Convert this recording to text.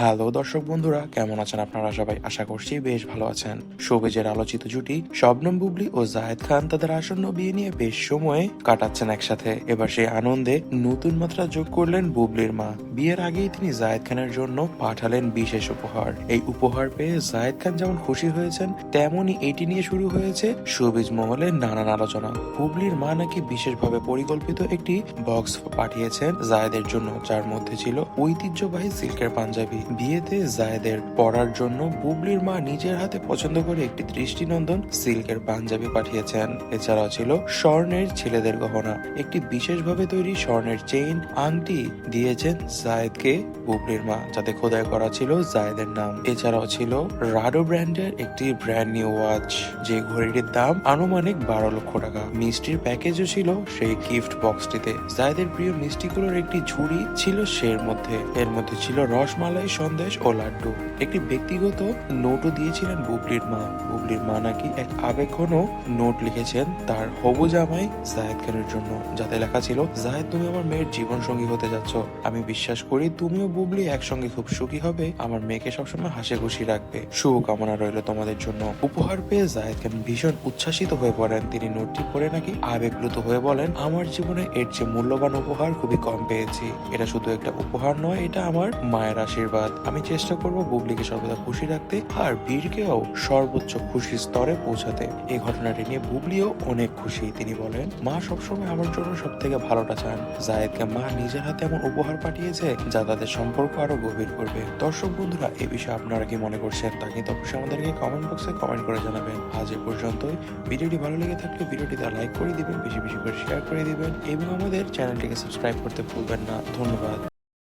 Hello দর্শক বন্ধুরা, কেমন আছেন আপনারা সবাই? আশা করছি বেশ ভালো আছেন। শোবেজের আলোচিত জুটি, শবনম বুবলি ও জায়েদ খান তাদের আসন্ন বিয়ে নিয়ে বেশ সময়ে কাটাচ্ছেন একসাথে। এবার সেই আনন্দে নতুন মাত্রা যোগ করলেন বুবলির মা। বিয়ের আগেই তিনি জায়েদ খানের জন্য পাঠালেন বিশেষ উপহার। এই উপহার পেয়ে জায়েদ খান যেমন খুশি হয়েছেন, তেমনই এটি নিয়ে শুরু হয়েছে শোবিজ মহলে নানান আলোচনা। বুবলির মা নাকি বিশেষভাবে পরিকল্পিত একটি বক্স পাঠিয়েছেন জায়েদের জন্য, যার মধ্যে ছিল ঐতিহ্যবাহী সিল্কের পাঞ্জাবি। বিয়েতে জায়েদের পরার জন্য বুবলির মা নিজের হাতে পছন্দ করে একটি দৃষ্টিনন্দন সিল্কের পাঞ্জাবি পাঠিয়েছেন। এছাড়াও ছিল স্বর্ণের ছেলেদের গহনা। একটি বিশেষভাবে তৈরি স্বর্ণের চেইন আংটি দিয়েছেন জায়েদকে বুবলির মা, যাতে খোদাই করা ছিল জায়েদের নাম। এছাড়াও ছিল রাডো ব্র্যান্ডের একটি ব্র্যান্ড নিউ ওয়াচ যে ঘড়িটির দাম আনুমানিক বারো লক্ষ টাকা। মিষ্টির প্যাকেজও ছিল সেই গিফট বক্সটিতে জায়েদের প্রিয় মিষ্টিগুলোর একটি ঝুড়ি ছিল সের মধ্যে। এর মধ্যে ছিল রসমালাই সন্দেশ ও লাড্ডু। একটি ব্যক্তিগত নোটও দিয়েছিলেন বুবলির মা। বুবলির মা নাকি এক আবেগঘন নোট লিখেছেন তার হবু জামাই জাহেদ খানের জন্য। যাতে লেখা ছিল, জায়েদ, তুমি আমার মেয়ের জীবন সঙ্গী হতে যাচ্ছ। আমি বিশ্বাস করি তুমিও বুবলি একসঙ্গে খুব সুখী হবে। আমার মেয়েকে সবসময় হাসি খুশি রাখবে। শুভকামনা রইল তোমাদের জন্য। উপহার পেয়ে জায়েদ খান ভীষণ উচ্ছ্বাসিত হয়ে পড়েন। তিনি নোটটি পড়ে নাকি আবেগপ্লুত হয়ে বলেন, আমার জীবনে এর যে মূল্যবান উপহার খুবই কম পেয়েছি। এটা শুধু একটা উপহার নয়, এটা আমার মায়ের আশীর্বাদ। আমি চেষ্টা করব বুবলিকে সর্বদা খুশি রাখতে আর বীরকেও সর্বোচ্চ খুশির স্তরে পৌঁছাতে। এই ঘটনাটি নিয়ে বুবলিও অনেক খুশি, তিনি বলেন, মা সবসময় আমার জন্য সব থেকে ভালোটা চান। জায়েদকে মা নিজের হাতে এমন উপহার পাঠিয়েছে যা তাদের সম্পর্ক আরও গভীর করবে। দর্শক বন্ধুরা এই বিষয়ে আপনারা কি মনে করছেন তা কিন্তু অবশ্যই আমাদেরকে কমেন্ট বক্সে কমেন্ট করে জানাবেন। আজ এ পর্যন্তই। ভিডিওটি ভালো লেগে থাকলে ভিডিওটিতে লাইক করে দিবেন, বেশি বেশি করে শেয়ার করে দিবেন এবং আমাদের চ্যানেলটিকে সাবস্ক্রাইব করতে ভুলবেন না। ধন্যবাদ।